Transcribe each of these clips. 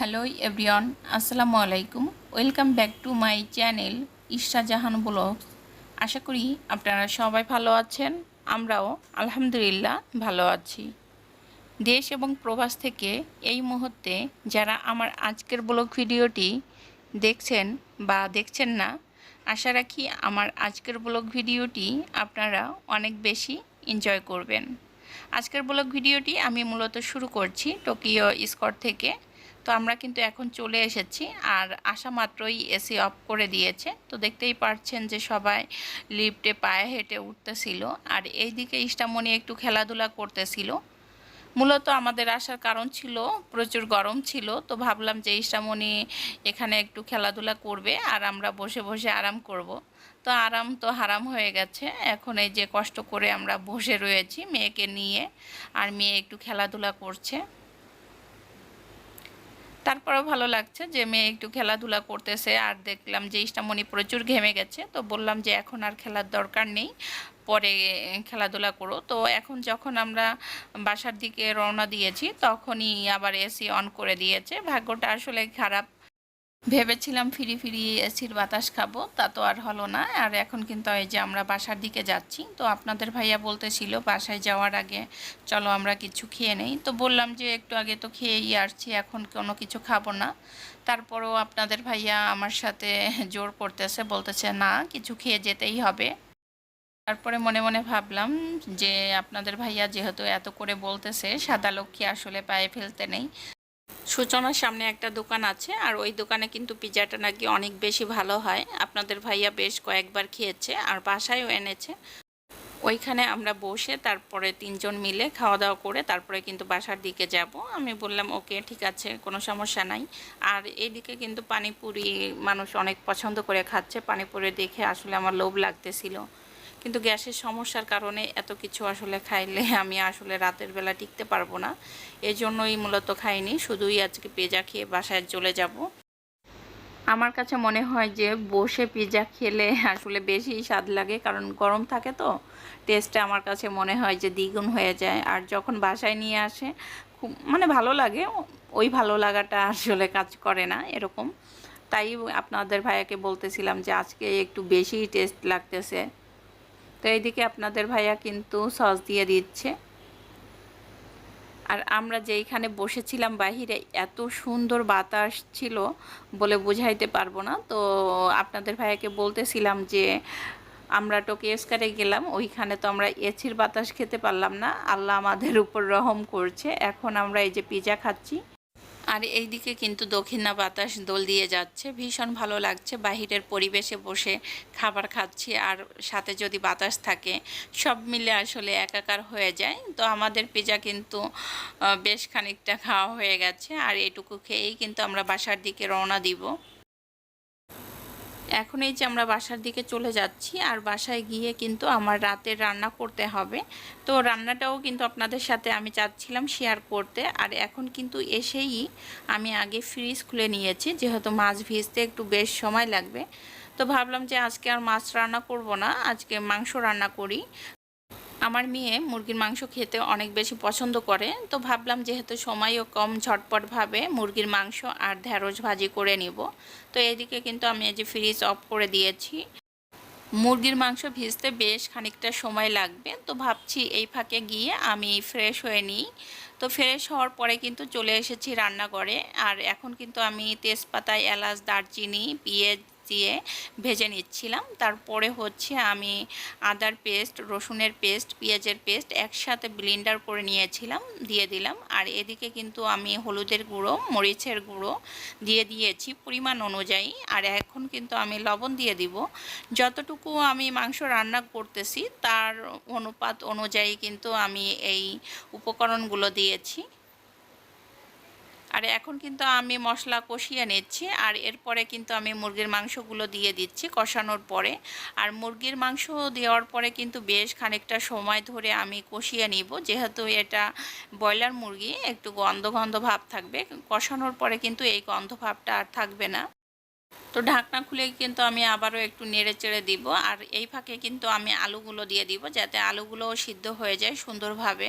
Hello everyone আসসালামু আলাইকুম welcome back to my channel Ishra Jahan vlogs আশা করি আপনারা সবাই ভালো আছেন, আমরাও আলহামদুলিল্লাহ ভালো আছি। দেশ এবং প্রবাস থেকে এই মুহূর্তে যারা আমার আজকের ব্লগ ভিডিওটি দেখছেন বা দেখছেন না, আশা রাখি আমার আজকের ব্লগ ভিডিওটি আপনারা অনেক বেশি এনজয় করবেন। আজকের ব্লগ ভিডিওটি আমি মূলত শুরু করছি টোকিও স্কট থেকে। তো আমরা কিন্তু এখন চলে এসেছি আর আসা মাত্রই এসি অফ করে দিয়েছে। তো দেখতেই পারছেন যে সবাই লিফটে পায়ে হেঁটে উঠতেছিল আর এইদিকে ইষ্টামণি একটু খেলাধুলা করতেছিল। মূলত আমাদের আসার কারণ ছিল, প্রচুর গরম ছিল, তো ভাবলাম যে ইষ্টামণি এখানে একটু খেলাধুলা করবে আর আমরা বসে বসে আরাম করব। তো আরাম তো হারাম হয়ে গেছে, এখন এই যে কষ্ট করে আমরা বসে রয়েছি মেয়েকে নিয়ে আর মেয়ে একটু খেলাধুলা করছে। তারপরেও ভালো লাগছে যে মেয়ে একটু খেলাধুলা করতেছে আর দেখলাম যে ইষ্টামণি প্রচুর ঘেমে গেছে, তো বললাম যে এখন আর খেলার দরকার নেই, পরে খেলাধুলা করো। তো এখন যখন আমরা বাসার দিকে রওনা দিয়েছি, তখনই আবার এসি অন করে দিয়েছে। ভাগ্যটা আসলে খারাপ। ভেবেছিলাম ফিরি ফিরি এসির বাতাস খাব, তা তো আর হলো না। আর এখন কিন্তু এই যে আমরা বাসার দিকে যাচ্ছি, তো আপনাদের ভাইয়া বলতেছিল বাসায় যাওয়ার আগে, চলো আমরা কিছু খেয়ে নেই। তো বললাম যে একটু আগে তো খেয়েই আসছি, এখন কোনো কিছু খাব না। তারপরেও আপনাদের ভাইয়া আমার সাথে জোর করতেছে, বলতেছে না, কিছু খেয়ে যেতেই হবে। তারপরে মনে মনে ভাবলাম যে আপনাদের ভাইয়া যেহেতু এত করে বলতেছে, সাদা লক্ষ্মী আসলে পায়ে ফেলতে নেই। সূচনার সামনে একটা দোকান আছে, আর ওই দোকানে কিন্তু পিজাটা নাকি অনেক বেশি ভালো হয়। আপনাদের ভাইয়া বেশ কয়েকবার খেয়েছে আর বাসায়ও এনেছে। ওইখানে আমরা বসে তারপরে তিনজন মিলে খাওয়া দাওয়া করে তারপরে কিন্তু বাসার দিকে যাব। আমি বললাম, ওকে, ঠিক আছে, কোনো সমস্যা নাই। আর এদিকে কিন্তু পানিপুরি মানুষ অনেক পছন্দ করে খাচ্ছে। পানিপুরি দেখে আসলে আমার লোভ লাগতেছিল। কিন্তু গ্যাসের সমস্যার কারণে এত কিছু আসলে খাইলে আমি আসলে রাতের বেলা টিকতে পারব না। এই জন্যই মূলত খাইনি, শুধুই আজকে পেজা খেয়ে বাসায় চলে যাব। আমার কাছে মনে হয় যে বসে পিজা খেলে আসলে বেশি স্বাদ লাগে, কারণ গরম থাকে তো। টেস্টটা আমার কাছে মনে হয় যে দ্বিগুণ হয়ে যায়। আর যখন বাসায় নিয়ে আসে, খুব মানে ভালো লাগে, ওই ভালো লাগাটা আসলে কাজ করে না এরকম। তাই আপনাদের ভাইয়াকে বলতেছিলাম যে আজকে একটু বেশি টেস্ট লাগতেছে। তো এইদিকে আপনাদের ভাইয়া কিন্তু সস দিয়ে দিচ্ছে। আর আমরা যেইখানে বসেছিলাম বাহিরে, এত সুন্দর বাতাস ছিল বলে বুঝাইতে পারব না। তো আপনাদের ভাইয়াকে বলতেছিলাম যে, আমরা টোকিওস্কারে গেলাম, ওইখানে তো আমরা এছির বাতাস খেতে পারলাম না। আল্লাহ আমাদের উপর রহম করছে। এখন আমরা এই যে পিজা খাচ্ছি আর এই দিকে কিন্তু দক্ষিণা বাতাস দোল দিয়ে যাচ্ছে। ভীষণ ভালো লাগছে। বাহিরের পরিবেশে বসে খাবার খাচ্ছি। আর সাথে যদি বাতাস থাকে, সব মিলে আসলে একাকার হয়ে যায়। তো আমাদের পিজা কিন্তু বেশ খানিকটা খাওয়া হয়ে গেছে। আর এটুকু খেয়েই কিন্তু আমরা বাসার দিকে রওনা দিব। এখন এই যে আমরা বাসার দিকে চলে যাচ্ছি, আর বাসায় গিয়ে কিন্তু আমার রাতের রান্না করতে হবে। তো রান্নাটাও কিন্তু আপনাদের সাথে আমি চাচ্ছিলাম শেয়ার করতে। আর এখন কিন্তু এসেই আমি আগে ফ্রিজ খুলে নিয়েছি, যেহেতু মাছ ভিজতে একটু বেশ সময় লাগবে। তো ভাবলাম যে আজকে আর মাছ রান্না করব না, আজকে মাংস রান্না করি। আমার মেয়ে মুরগির মাংস খেতে অনেক বেশি পছন্দ করে, তো ভাবলাম যেহেতু সময়ও কম ঝটপটভাবে মুরগির মাংস আর ঢ্যাঁড়স ভাজি করে নিব। তো এদিকে কিন্তু আমি এই যে ফ্রিজ অফ করে দিয়েছি। মুরগির মাংস ভিজতে বেশ খানিকটা সময় লাগবে, তো ভাবছি এই ফাঁকে গিয়ে আমি ফ্রেশ হয়ে নিই। তো ফ্রেশ হওয়ার পরে কিন্তু চলে এসেছি রান্নাঘরে, আর এখন কিন্তু আমি তেজপাতা, এলাচ, দারচিনি, পেঁয়াজ দিয়ে ভেজে নিচ্ছিলাম। তারপরে হচ্ছে আমি আদার পেস্ট, রসুনের পেস্ট, পেঁয়াজের পেস্ট একসাথে ব্লিন্ডার করে নিয়েছিলাম, দিয়ে দিলাম। আর এদিকে কিন্তু আমি হলুদের গুঁড়ো, মরিচের গুঁড়ো দিয়ে দিয়েছি পরিমাণ অনুযায়ী। আর এখন কিন্তু আমি লবণ দিয়ে দিব। যতটুকু আমি মাংস রান্না করতেছি, তার অনুপাত অনুযায়ী কিন্তু আমি এই উপকরণগুলো দিয়েছি। আর এখন কিন্তু আমি মশলা কষিয়ে নিচ্ছি, আর এরপরে কিন্তু আমি মুরগির মাংসগুলো দিয়ে দিচ্ছি কষানোর পরে। আর মুরগির মাংস দেওয়ার পরে কিন্তু বেশ খানিকটা সময় ধরে আমি কষিয়ে নিব, যেহেতু এটা ব্রয়লার মুরগি, একটু গন্ধ গন্ধ ভাব থাকবে। কষানোর পরে কিন্তু এই গন্ধ ভাবটা আর থাকবে না। তো ঢাকনা খুলে কিন্তু আমি আবারও একটু নেড়ে চেড়ে দিব, আর এই ফাঁকে কিন্তু আমি আলুগুলো দিয়ে দিব, যাতে আলুগুলোও সিদ্ধ হয়ে যায় সুন্দরভাবে।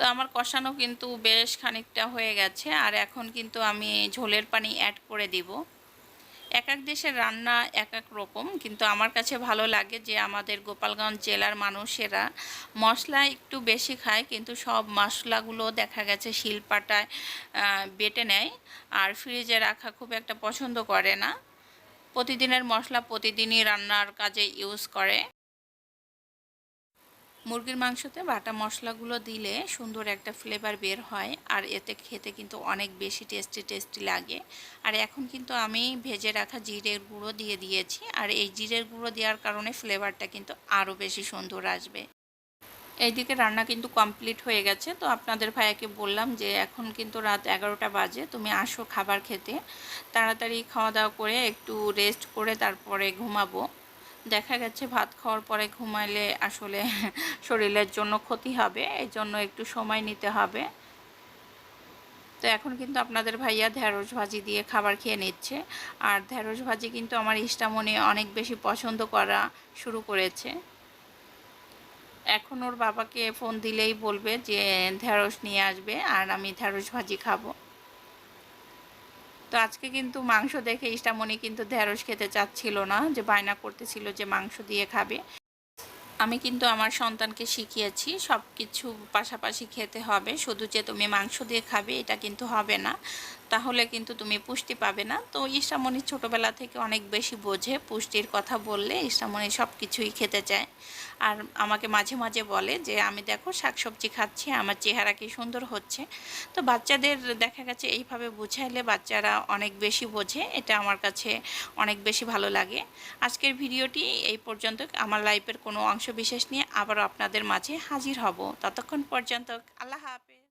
তো আমার কষানো কিন্তু বেশ খানিকটা হয়ে গেছে, আর এখন কিন্তু আমি ঝোলের পানি অ্যাড করে দিব। এক এক দেশের রান্না এক এক রকম, কিন্তু আমার কাছে ভালো লাগে যে আমাদের গোপালগঞ্জ জেলার মানুষেরা মশলা একটু বেশি খায়, কিন্তু সব মশলাগুলো দেখা গেছে শিলপাটায় বেটে নেয়, আর ফ্রিজে রাখা খুব একটা পছন্দ করে না। প্রতিদিনের মশলা প্রতিদিনই রান্নার কাজে ইউজ করে। মুরগির মাংসতে বাটা মশলাগুলো দিলে সুন্দর একটা ফ্লেভার বের হয়, আর এতে খেতে কিন্তু অনেক বেশি টেস্টি টেস্টি লাগে। আর এখন কিন্তু আমি ভেজে রাখা জিরের গুঁড়ো দিয়ে দিয়েছি, আর এই জিরের গুঁড়ো দেওয়ার কারণে ফ্লেভারটা কিন্তু আরও বেশি সুন্দর আসবে। এইদিকে রান্না কিন্তু কমপ্লিট হয়ে গেছে। তো আপনাদের ভাইয়াকে বললাম যে, এখন কিন্তু রাত এগারোটা বাজে, তুমি আসো খাবার খেতে। তাড়াতাড়ি খাওয়া দাওয়া করে একটু রেস্ট করে তারপরে ঘুমাবো। দেখা গেছে ভাত খাওয়ার পরে ঘুমাইলে আসলে শরীরের জন্য ক্ষতি হবে, এই জন্য একটু সময় নিতে হবে। তো এখন কিন্তু আপনাদের ভাইয়া ঢ্যাঁড়স ভাজি দিয়ে খাবার খেয়ে নিচ্ছে। আর ঢ্যাঁড়স ভাজি কিন্তু আমার ইষ্টামনে অনেক বেশি পছন্দ করা শুরু করেছে। এখন ওর বাবাকে ফোন দিলেই বলবে যে ঢ্যাঁড়স নিয়ে আসবে আর আমি ঢ্যাঁড়স ভাজি খাব। তো আজকে কিন্তু মাংস দেখে ইষ্টামণি কিন্তু ঢেঁড়স খেতে চাচ্ছিল না, যে বায়না করতেছিল যে মাংস দিয়ে খাবে। আমি কিন্তু আমার সন্তানকে শিখিয়েছি সব কিছু পাশাপাশি খেতে হবে। শুধু যে তুমি মাংস দিয়ে খাবে, এটা কিন্তু হবে না। তাহলে কিন্তু তুমি পুষ্টি পাবে না। তো ইসামণি ছোটোবেলা থেকে অনেক বেশি বোঝে পুষ্টির কথা বললে ইসামণি সব কিছুই খেতে চায়। আর আমাকে মাঝে মাঝে বলে যে, আমি দেখো শাকসবজি খাচ্ছি, আমার চেহারা কি সুন্দর হচ্ছে। তো বাচ্চাদের দেখা গেছে এইভাবে বুঝাইলে বাচ্চারা অনেক বেশি বোঝে, এটা আমার কাছে অনেক বেশি ভালো লাগে। আজকের ভিডিওটি এই পর্যন্ত। আমার লাইফের কোনো অংশ বিশেষ নিয়ে আবারও আপনাদের মাঝে হাজির হব। ততক্ষণ পর্যন্ত আল্লাহ হাফেজ।